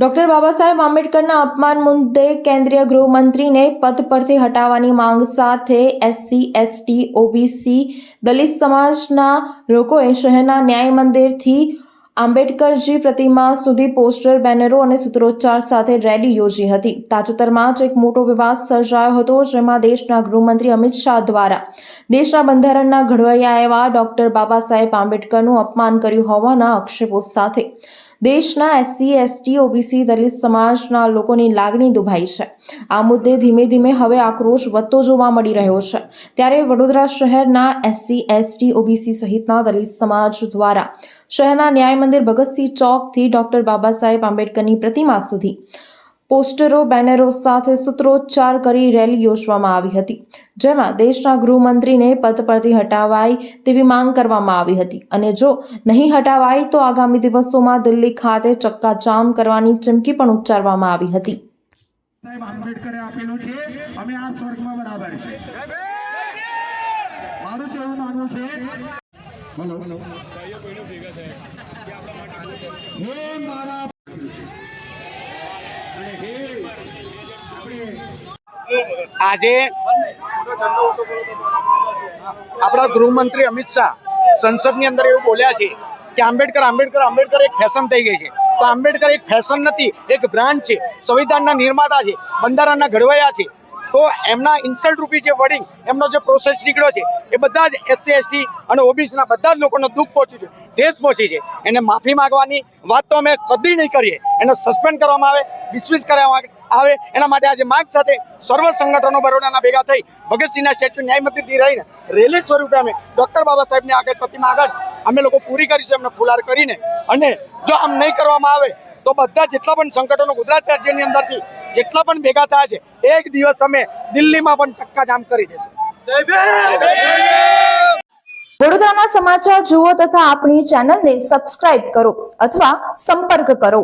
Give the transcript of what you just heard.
Doctor Baba Saheb આંબેડકરના અપમાન મુદ્દે કેન્દ્રીય ગૃહમંત્રીને પદ પરથી હટાવવાની માંગ સાથે એસસી, એસટી, ઓબીસી, દલિત સમાજના લોકોએ શહેરના ન્યાય મંદિરથી આંબેડકરજી પ્રતિમા સુધી પોસ્ટર, બેનરો અને સૂત્રોચ્ચાર સાથે રેલી યોજી હતી. તાજેતરમાં જ એક મોટો વિવાદ સર્જાયો હતો, જેમાં દેશના ગૃહમંત્રી અમિત શાહ દ્વારા દેશના બંધારણના ઘડવૈયા એવા ડોક્ટર બાબા સાહેબ આંબેડકરનું અપમાન કર્યું હોવાના આક્ષેપો સાથે દેશના એસસી, એસટી, ઓબીસી દલિત સમાજના લોકોની લાગણી દુભાઈ છે. આ મુદ્દે ધીમે ધીમે હવે આક્રોશ વધતો જોવા મળી રહ્યો છે. ત્યારે વડોદરા શહેરના એસસી, એસટી, ઓબીસી સહિતના દલિત સમાજ દ્વારા શહેરના ન્યાય મંદિર ભગતસિંહ ચોકથી ડોક્ટર બાબા સાહેબ આંબેડકરની પ્રતિમા સુધી પોસ્ટરો બેનરો સાથે સૂત્રોચ્ચાર કરી રેલી યોજવામાં આવી હતી જેમાં દેશના ગૃહમંત્રીને પદ પરથી હટાવાય તેવી માંગ કરવામાં આવી હતી. અને જો નહીં હટાવાય તો આગામી દિવસોમાં દિલ્હી ખાતે ચક્કાજામ કરવાની ચીમકી પણ ઉચ્ચારવામાં આવી હતી. સાહેબ આંબેડકરે આપેલું છે અમે આ સ્વર્ગમાં બરાબર છે. મારું તો એવું માનવું છે? બોલો હે મારા અને હે આપણે આજે આપણા ગૃહમંત્રી અમિત શાહ સંસદની અંદર એવું બોલ્યા છે કે આંબેડકર આંબેડકર આંબેડકર એક ફેશન થઈ ગઈ છે. તો આંબેડકર એક ફેશન નથી, એક બ્રાન્ડ છે. સંવિધાનના નિર્માતા છે, બંધારણના ઘડવૈયા છે. તો એમના ઇન્સલ્ટ રૂપી જે વર્ડિંગ, એમનો જે પ્રોસેસ નીકળ્યો છે, એ બધા જ એસસી એસટી અને ઓબીસીના બધા જ લોકોને દુઃખ પહોંચ્યું છે દેશ પહોંચી છે. એને માફી માગવાની વાત તો અમે કદી નહીં કરીએ. એને સસ્પેન્ડ કરવામાં આવે ડિસમિસ કરવામાં આવે. એના માટે આજે માંગ સાથે સર્વ સંગઠનો બરોડાના ભેગા થઈ ભગતસિંહના સ્ટેચ્યુ ન્યાય મંદિરથી રહીને રેલી સ્વરૂપે અમે ડૉક્ટર બાબા સાહેબની આગળ પ્રતિમા આગળ અમે લોકો પૂરી કરીશું એમને ફુલાર કરીને. અને જો આમ નહીં કરવામાં આવે તો બધા જેટલા પણ સંગઠનો ગુજરાત રાજ્યની અંદરથી જેટલા પણ ભેગા થયા છે એક દિવસ અમે દિલ્હીમાં પણ ચક્કાજામ કરી દેશું. વડોદરાના સમાચાર જુઓ તથા આપણી ચેનલને સબસ્ક્રાઇબ કરો અથવા સંપર્ક કરો.